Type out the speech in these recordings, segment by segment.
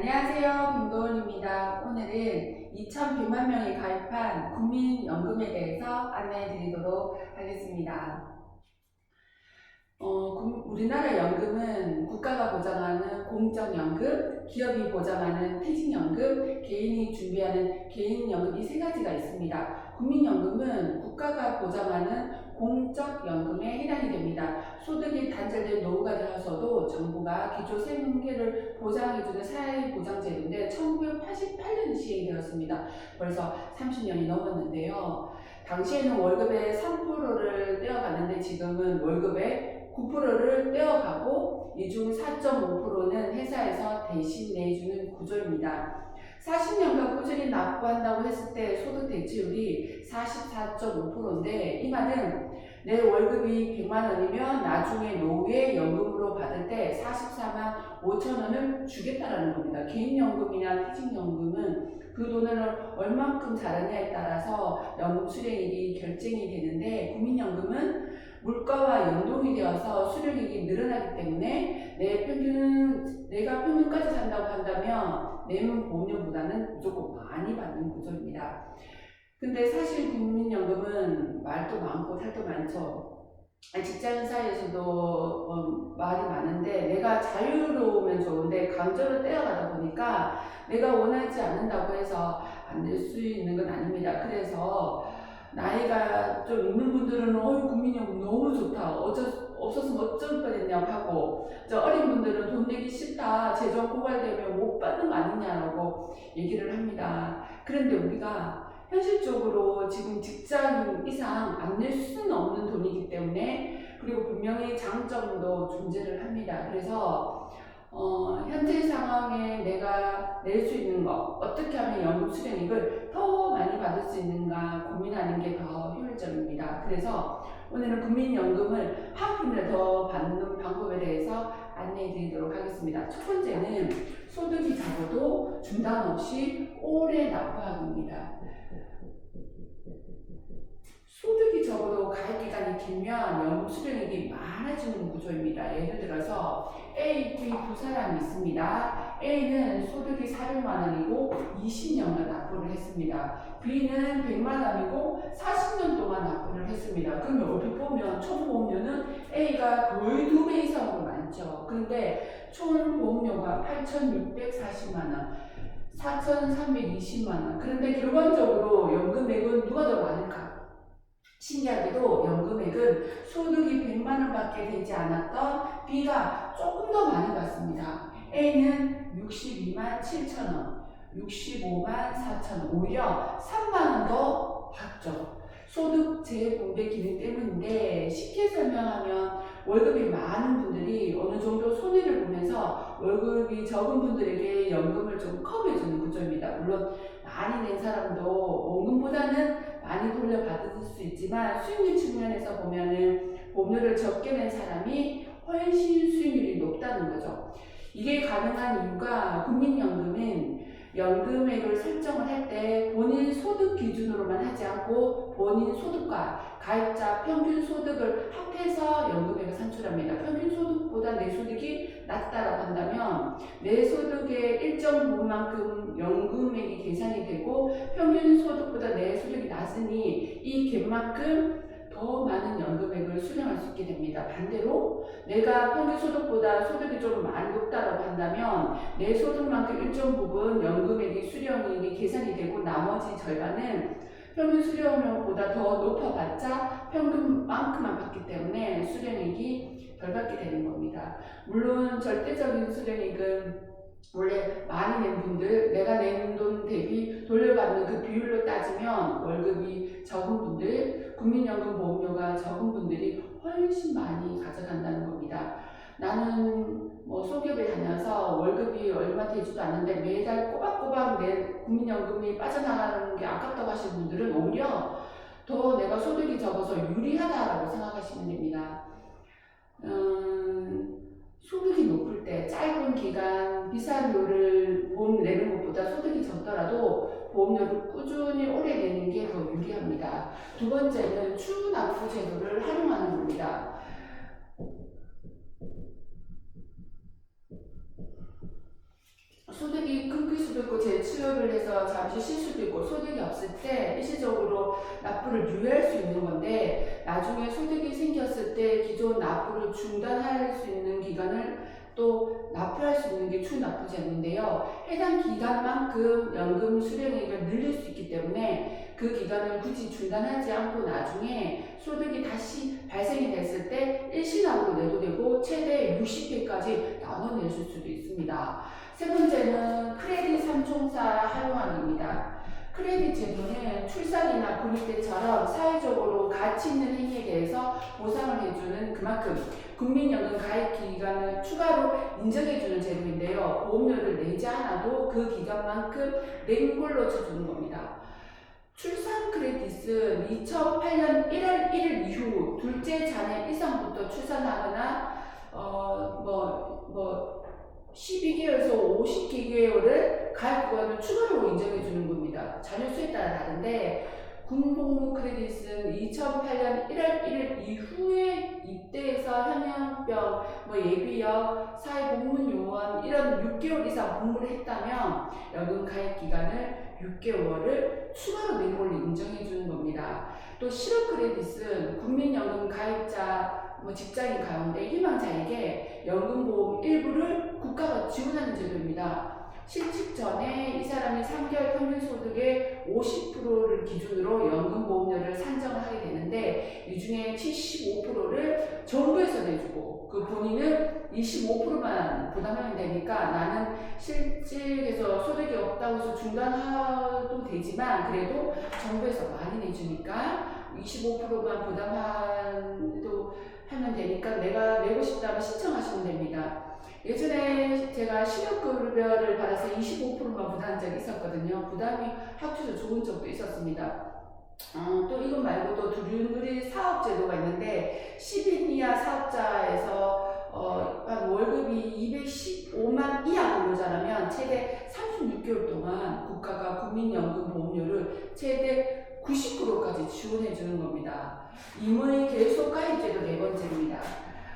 안녕하세요. 김도원입니다. 오늘은 2,100만 명이 가입한 국민연금에 대해서 안내해 드리도록 하겠습니다. 어, 국- 우리나라 연금은 국가가 보장하는 공적연금, 기업이 보장하는 퇴직연금, 개인이 준비하는 개인연금 이 세 가지가 있습니다. 국민연금은 국가가 보장하는 공적연금에 해당이 됩니다. 소득이 단절된 노후가 되어서도 정부가 기초 생계를 보장해주는 사회보장제도인데 1988년에 시행되었습니다. 벌써 30년이 넘었는데요. 당시에는 월급의 3%를 떼어갔는데 지금은 월급의 9%를 떼어가고 이중 4.5%는 회사에서 대신 내주는 구조입니다. 40년간 꾸준히 납부한다고 했을 때 소득 대체율이 44.5%인데 이 말은 내 월급이 100만 원이면 나중에 노후에 연금으로 받을 때 44만 5천 원을 주겠다라는 겁니다. 개인연금이나 퇴직연금은 그 돈을 얼만큼 자라냐에 따라서 연금 수령액이 결정이 되는데 국민연금은 물가와 연동이 되어서 수령액이 늘어나기 때문에 내 평균 내가 평균까지 산다고 한다면 내면 보험료보다는 무조건 많이 받는 구조입니다. 근데 사실 국민연금은 말도 많고 탈도 많죠. 직장 사이에서도 어, 말이 많은데 내가 자유로우면 좋은데 강제로 떼어가다 보니까 내가 원하지 않는다고 해서 안 될 수 있는 건 아닙니다. 그래서 나이가 좀 있는 분들은 어이 국민연금 너무 좋다. 어쩔 없었으면 어쩔 뻔했냐고 하고 저 어린 분들은 돈 내기 싫다. 재정 고갈되면 못 받는 거 아니냐라고 얘기를 합니다. 그런데 우리가 현실적으로 지금 직장인 이상 안 낼 수는 없는 돈이기 때문에 그리고 분명히 장점도 존재를 합니다. 그래서 어, 현재 상황에 낼 수 있는 거 어떻게 하면 연금 수령액을 더 많이 받을 수 있는가 고민하는 게 더 효율적입니다. 그래서 오늘은 국민연금을 한 푼을 더 받는 방법에 대해서 안내해 드리도록 하겠습니다. 첫 번째는 소득이 적어도 중단 없이 오래 납부하기입니다. 소득이 적어도 가입 기간이 길면 연금 수령액이 많아지는 구조입니다. 예를 들어서 A, B 두 사람이 있습니다. A는 소득이 400만 원이고 20년간 납부를 했습니다. B는 100만 원이고 40년 동안 납부를 했습니다. 그러면 얼핏 보면 총 보험료는 A가 거의 두배 이상으로 많죠. 그런데 총 보험료가 8,640만 원. 4,320만 원. 그런데 결과적으로 연금액은 누가 더 많을까? 신기하게도 연금액은 소득이 100만 원밖에 되지 않았던 B가 조금 더 많이 받습니다. A는 62만 7천 원, 65만 4천 원, 오히려 3만 원 더 받죠. 소득 재공개 기능 때문인데 쉽게 설명하면 월급이 많은 분들이 어느 정도 손해를 보면서 월급이 적은 분들에게 연금을 좀 커버해주는 구조입니다. 물론 많이 낸 사람도 원금보다는 많이 돌려받을 수 있지만 수익률 측면에서 보면은 보험료를 적게 낸 사람이 훨씬 수익률이 높다는 거죠. 이게 가능한 이유가 국민연금은 연금액을 설정을 할 때 본인 소득 기준으로만 하지 않고 본인 소득과 가입자 평균 소득을 합해서 연금액을 산출합니다. 평균 소득보다 내 소득이 낮다라고 한다면 내 소득의 일정 부분만큼 연금액이 계산이 되고 평균 소득보다 내 소득이 낮으니 이 갭만큼 더 많은 연금액을 수령할 수 있게 됩니다. 반대로 내가 평균 소득보다 소득이 좀 많이 높다고 한다면 내 소득만큼 일정 부분 연금액이 수령액이 계산이 되고 나머지 절반은 평균 수령료보다 더 높아봤자 평균만큼만 받기 때문에 수령액이 덜 받게 되는 겁니다. 물론 절대적인 수령액은 원래 많이 낸 분들, 내가 낸 돈 대비 돌려받는 그 비율로 따지면 월급이 적은 분들, 국민연금 보험료가 적은 분들이 훨씬 많이 가져간다는 겁니다. 나는 뭐 소기업에 다녀서 월급이 얼마 되지도 않는데 매달 꼬박꼬박 내 국민연금이 빠져나가는 게 아깝다고 하시는 분들은 오히려 더 내가 소득이 적어서 유리하다라고 생각하시면 됩니다. 음, 소득이 높을 때 짧은 기간 비상료를 보험 내는 것보다 소득이 적더라도 보험료를 꾸준히 오래 내는 게 더 유리합니다. 두 번째는 추납부 제도를 활용하는 겁니다. 소득이 직업을 해서 잠시 쉴 수도 있고 소득이 없을 때 일시적으로 납부를 유예할 수 있는 건데 나중에 소득이 생겼을 때 기존 납부를 중단할 수 있는 기간을 또 납부할 수 있는 게 추납부제인데요. 해당 기간만큼 연금 수령액을 늘릴 수 있기 때문에 그 기간을 굳이 중단하지 않고 나중에 소득이 다시 발생이 됐을 때 일시납으로 내도 되고 최대 60회까지 나눠낼 수도 있습니다. 세 번째는 크레딧 삼총사 활용하기입니다. 크레딧 제도는 출산이나 고립 때처럼 사회적으로 가치 있는 행위에 대해서 보상을 해주는 그만큼 국민연금 가입 기간을 추가로 인정해주는 제도인데요. 보험료를 내지 않아도 그 기간만큼 낸 걸로 쳐주는 겁니다. 출산 크레딧은 2008년 1월 1일 이후 둘째 자녀 이상부터 출산하거나 어, 뭐, 뭐 12개월에서 50개월을 가입 구간을 추가로 인정해 주는 겁니다. 자녀 수에 따라 다른데 군복무 크레딧은 2008년 1월 1일 이후에 입대해서 현역병, 뭐 예비역, 사회복무요원 이런 6개월 이상 복무를 했다면 연금 가입 기간을 6개월을 추가로 낸 걸로 인정해 주는 겁니다. 또 실업 크레딧은 국민연금 가입자 뭐 직장인 가운데 희망자에게 연금보험 일부를 국가가 지원하는 제도입니다. 실직 전에 이 사람이 3개월 평균 소득의 50%를 기준으로 연금보험료를 산정을 하게 되는데 이 중에 75%를 정부에서 내주고 그 본인은 25%만 부담하면 되니까 나는 실직해서 소득이 없다고 해서 중단해도 되지만 그래도 정부에서 많이 내주니까 25%만 부담해도 하면 되니까 내가 내고 싶다면 신청하시면 됩니다. 예전에 제가 실업급여를 받아서 25%만 부담한 적이 있었거든요. 부담이 확실히 좋은 적도 있었습니다. 어, 또 이것 말고도 두류누리 사업제도가 있는데 10인 이하 사업자에서 어, 한 월급이 215만 이하 근로자라면 최대 36개월 동안 국가가 국민연금 보험료를 최대 90%까지 지원해 주는 겁니다. 임의 계속 가입제도 네 번째입니다.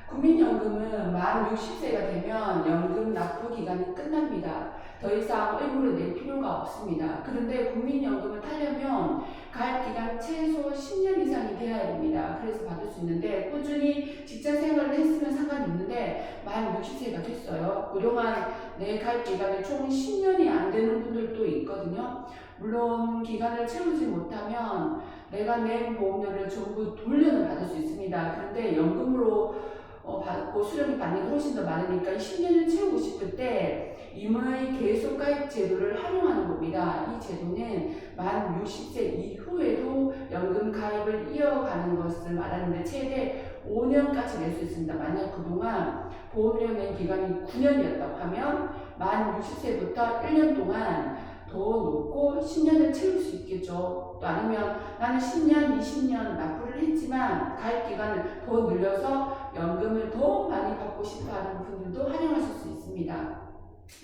국민연금은 만 60세가 되면 연금 납부 기간이 끝납니다. 더 이상 의무를 낼 필요가 없습니다. 그런데 국민연금을 타려면 가입 기간 최소 10년 이상이 돼야 됩니다. 그래서 받을 수 있는데 꾸준히 직장 생활을 했으면 상관이 없는데 만 60세가 됐어요. 그동안 내 가입 기간이 총 10년이 안 되는 분들도 있거든요. 물론 기간을 채우지 못하면 내가 낸 보험료를 전부 돌려는 받을 수 있습니다. 그런데 연금으로 어, 받고 수령이 받는 게 훨씬 더 많으니까 10년을 채우고 싶을 때 임의 계속 가입 제도를 활용하는 겁니다. 이 제도는 만 60세 이후에도 연금 가입을 이어가는 것을 말하는데 최대 5년까지 낼 수 있습니다. 만약 그동안 보험료 낸 기간이 9년이었다고 하면 만 60세부터 1년 동안 더 높고 10년을 채울 수 있겠죠. 또 아니면 나는 10년, 20년 납부를 했지만 가입 기간을 더 늘려서 연금을 더 많이 받고 싶어 하는 분들도 활용하실 수 있습니다.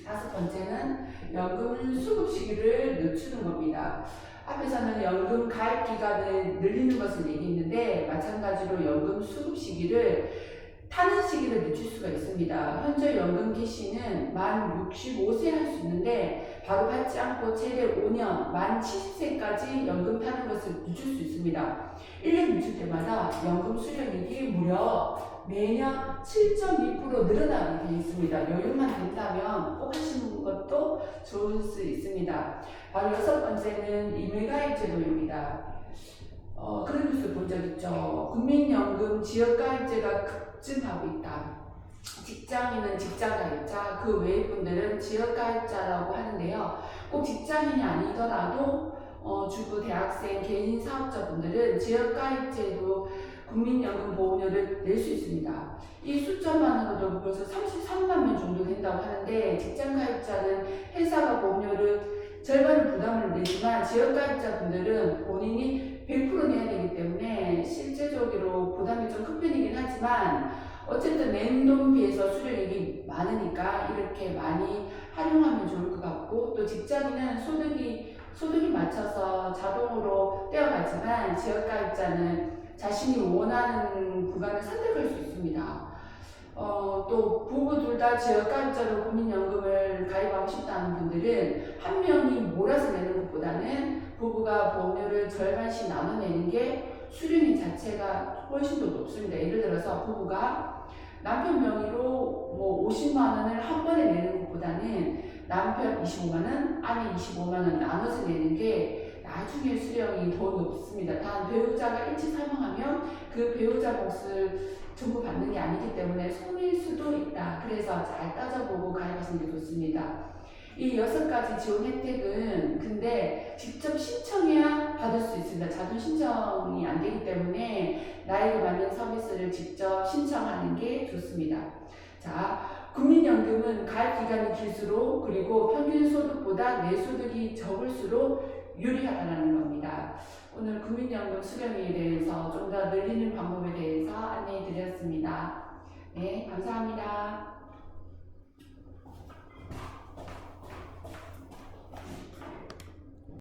다섯 번째는 연금 수급 시기를 늦추는 겁니다. 앞에서는 연금 가입 기간을 늘리는 것을 얘기했는데 마찬가지로 연금 수급 시기를 타는 시기를 늦출 수가 있습니다. 현재 연금 개시는 만 65세 할 수 있는데 바로 받지 않고 최대 5년, 만 70세까지 연금 타는 것을 늦출 수 있습니다. 1년 늦출 때마다 연금 수령액이 무려 매년 7.2% 늘어나게 되어 있습니다. 여유만 된다면 꼭 하시는 것도 좋을 수 있습니다. 바로 여섯 번째는 임의가입 제도입니다. 어, 그런 뉴스 본 적 있죠. 국민연금 지역가입제가 급증하고 있다. 직장인은 직장가입자, 그 외의 분들은 지역가입자라고 하는데요. 꼭 직장인이 아니더라도 어, 주부, 대학생, 개인 사업자분들은 지역가입제도 국민연금 보험료를 낼 수 있습니다. 이 숫자만으로도 벌써 33만 명 정도 된다고 하는데 직장가입자는 회사가 보험료를 절반을 부담을 내지만 지역가입자분들은 본인이 100% 내야 되기 때문에 실제적으로 부담이 좀 큰 편이긴 하지만 어쨌든 낸돈 비해서 수령액이 많으니까 이렇게 많이 활용하면 좋을 것 같고 또 직장인은 소득이 소득이 맞춰서 자동으로 떼어가지만 지역가입자는 자신이 원하는 구간을 선택할 수 있습니다. 어, 또 부부 둘다 지역가입자로 국민연금을 가입하고 싶다는 분들은 한 명이 몰아서 내는 것보다는 부부가 보험료를 절반씩 나눠 내는 게 수령인 자체가 훨씬 더 높습니다. 예를 들어서 부부가 남편 명의로 뭐 50만 원을 한 번에 내는 것보다는 남편 25만 원, 아내 25만 원 나눠서 내는 게 나중에 수령이 더 높습니다. 단 배우자가 일찍 사망하면 그 배우자 몫을 전부 받는 게 아니기 때문에 손해일 수도 있다. 그래서 잘 따져보고 가입하시는 게 좋습니다. 이 여섯 가지 지원 혜택은 근데 직접 신청해야 받을 수 있습니다. 자동 신청이 안 되기 때문에 나에게 맞는 서비스를 직접 신청하는 게 좋습니다. 자, 국민연금은 가입 기간이 길수록 그리고 평균 소득보다 내 소득이 적을수록 유리하다는 겁니다. 오늘 국민연금 수령에 대해서 좀 더 늘리는 방법에 대해서 안내해 드렸습니다. 네, 감사합니다.